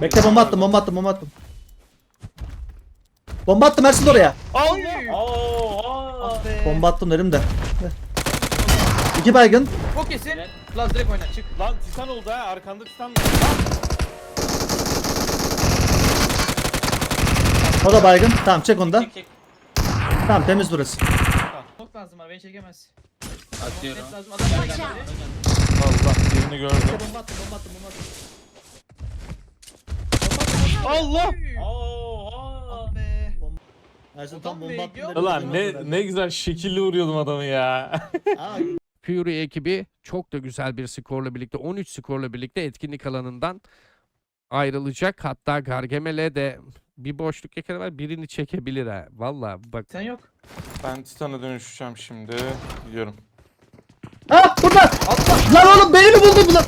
Bekle bomba attım bomba attım bomba attım. Bomba attım Ersin oraya. Ah be. Bomba attım dedim de. İki baygın. Çok kesin. Laz direkt oyna çık. Lan titan oldu ha arkanda titan. O da baygın. Tamam çek onu da. Çek çek. Tamam temiz burası. Çok lazım var beni çekemez. Atıyorum. Net lazım adam geldi. Allah birini gördüm. Bomba attım bomba attım bomba attım. Allah. Ah be. Ersin Adam tam bomba dedim. Ulan ne ne güzel şekilli vuruyordum adamı ya. Aa, Fury ekibi çok da güzel bir skorla birlikte 13 skorla birlikte etkinlik alanından ayrılacak. Hatta Gargamel'e de bir boşluk yakalamak birini çekebilir ha. Valla bak Sen yok. ben Titan'a dönüşeceğim şimdi. Gidiyorum. Aa burada. Lan oğlum beni mi buldun lan?